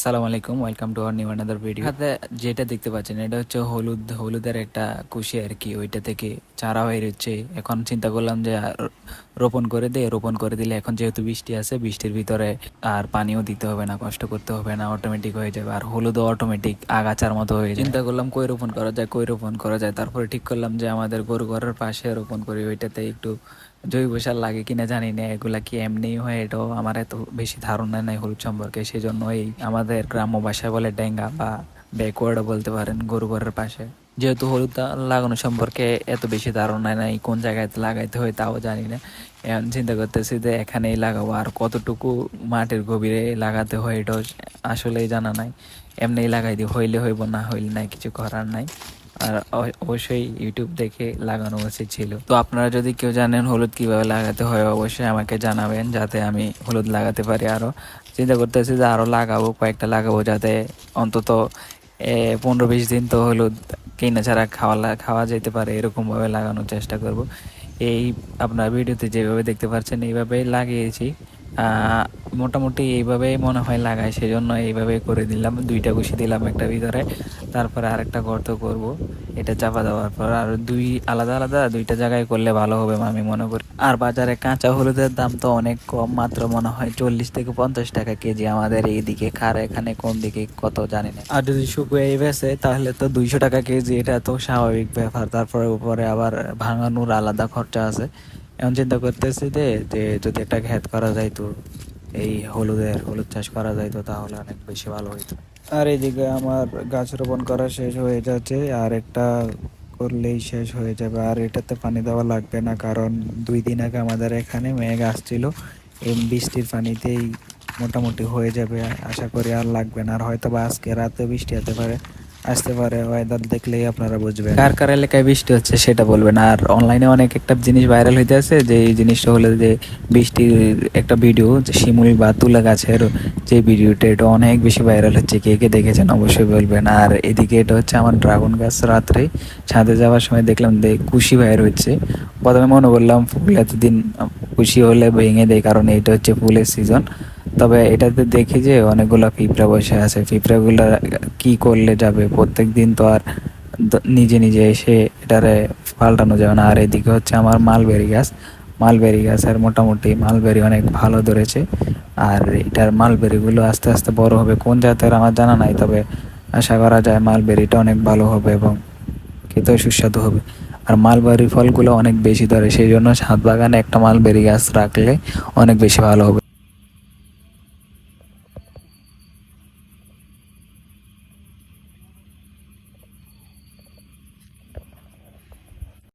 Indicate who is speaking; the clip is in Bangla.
Speaker 1: আসসালামু আলাইকুম welcome to our new another video হাতে যেটা দেখতে পাচ্ছেন এটা হচ্ছে হলুদ হলুদের একটা কুশি আর কি ওইটা থেকে চারা হয়ে রয়েছে। এখন চিন্তা করলাম যে আর রোপণ করে দে রোপণ করে দিলে এখন যেহেতু বৃষ্টি আছে বৃষ্টির ভিতরে আর পানিও দিতে হবে না কষ্ট করতে হবে না অটোমেটিক হয়ে যাবে আর হলুদও অটোমেটিক আগাছার মতো হয়ে চিন্তা করলাম কই রোপণ করা যায় কই রোপণ করা যায় তারপরে ঠিক করলাম যে আমাদের গরু ঘরের পাশে রোপণ করি ওইটাতে একটু জৈব সার লাগে কিনা জানি না, এগুলা কি এমনি হয়? এটাও আমার এত বেশি ধারণা নাই হলুদ সম্পর্কে সেই জন্য এই আমাদের গ্রাম্য ভাষায় বলে ডেঙ্গা বা ব্যাকওয়ার্ডও বলতে পারেন গরু ঘরের পাশে। যেহেতু হলুদ লাগানো সম্পর্কে এত বেশি ধারণা নাই, কোন জায়গায় লাগাইতে হয় তাও জানি না। এখন চিন্তা করতেছি যে এখানেই লাগাবো, আর কতটুকু মাটির গভীরে লাগাতে হয় এটাও আসলেই জানা নাই। এমনিই লাগাই দিই, হইলে হইব, না হইলে নাই, কিছু করার নাই। আর অবশ্যই ইউটিউব দেখে লাগানো উচিত ছিল। তো আপনারা যদি কেউ জানেন হলুদ কীভাবে লাগাতে হয়, অবশ্যই আমাকে জানাবেন যাতে আমি হলুদ লাগাতে পারি আরও চিন্তা করতেছি যে আরও লাগাবো, কয়েকটা লাগাবো যাতে অন্তত পনেরো বিশ দিন তো হলুদ কিনা ছাড়া খাওয়া খাওয়া যেতে পারে, এরকমভাবে লাগানোর চেষ্টা করব। এই আপনার ভিডিওতে যেভাবে দেখতে পাচ্ছেন, এইভাবেই লাগিয়েছি। মোটামুটি এইভাবেই মনে হয় লাগায়, সেজন্য এইভাবে করে দিলাম। দুইটা কুশি দিলাম একটা ভিতরে, তারপরে আরেকটা গর্ত করব। এটা চাপা দেওয়ার পর আর দুই আলাদা আলাদা, দুইটা জায়গায় করলে ভালো হবে আমি মনে করি। আর বাজারে কাঁচা হলুদের দাম তো অনেক কম, মাত্র মনে হয় চল্লিশ থেকে পঞ্চাশ টাকা কেজি আমাদের এইদিকে। খার এখানে কোন দিকে কত জানি না। আর যদি শুকিয়ে বেছে তাহলে তো দুইশো টাকা কেজি, এটা তো স্বাভাবিক ব্যাপার। তারপরে উপরে আবার ভাঙানোর আলাদা খরচা আছে। এখন চিন্তা করতেছি যে যে যদি একটা ঘ্যাত করা যাইতো এই হলুদের, হলুদ চাষ করা যাইতো তাহলে অনেক বেশি ভালো হইতো। আর এইদিকে আমার গাছ রোপণ করা শেষ হয়ে যাচ্ছে, আর একটা করলেই শেষ হয়ে যাবে। আর এটাতে পানি দেওয়া লাগবে না, কারণ দুই দিন আগে আমাদের এখানে মেঘ আসছিল, এই বৃষ্টির পানিতেই মোটামুটি হয়ে যাবে, আশা করি আর লাগবে না। আর হয়তো বা আজকে রাতে বৃষ্টি হতে পারে। আসতে পারে ওয়েদার দেখলেই আপনারা বুঝবেন। কার কার এলাকায় বৃষ্টি হচ্ছে সেটা বলবেন। আর অনলাইনে অনেক একটা জিনিস ভাইরাল হইতে আছে, যে এই জিনিসটা হলো যে বৃষ্টির একটা ভিডিও যে শিমুল বা তুলা গাছের যে ভিডিওটা এটা অনেক বেশি ভাইরাল হচ্ছে। কে কে দেখেছেন অবশ্যই বলবেন। আর এদিকে এটা হচ্ছে আমার ড্রাগন গাছ রাত্রে, ছাদে যাওয়ার সময় দেখলাম যে কুশি বাইর হচ্ছে। প্রথমে মনে করলাম ফুল এতদিন খুশি হলে ভেঙে দেয়, কারণ এটা হচ্ছে ফুলের সিজন তবে এটাতে দেখি যে অনেকগুলো পিঁপড়া বসে আছে। পিঁপড়াগুলো কি করলে যাবে? প্রত্যেক দিন তো আর নিজে নিজে এসে এটারে পাল্টানো যাবে না। আর এদিকে হচ্ছে আমার মালবেরি গাছ। মালবেরি গাছের মোটামুটি মালবেরি অনেক ভালো ধরেছে। আর এটার মালবেরিগুলো আস্তে আস্তে বড় হবে। কোন জাতের আমার জানা নাই, তবে আশা করা যায় মালবেরিটা অনেক ভালো হবে এবং খেতেও সুস্বাদু হবে। আর মালবেরি ফলগুলো অনেক বেশি ধরে, সেই জন্য ছাদ বাগানে একটা মালবেরি গাছ রাখলে অনেক বেশি ভালো হবে।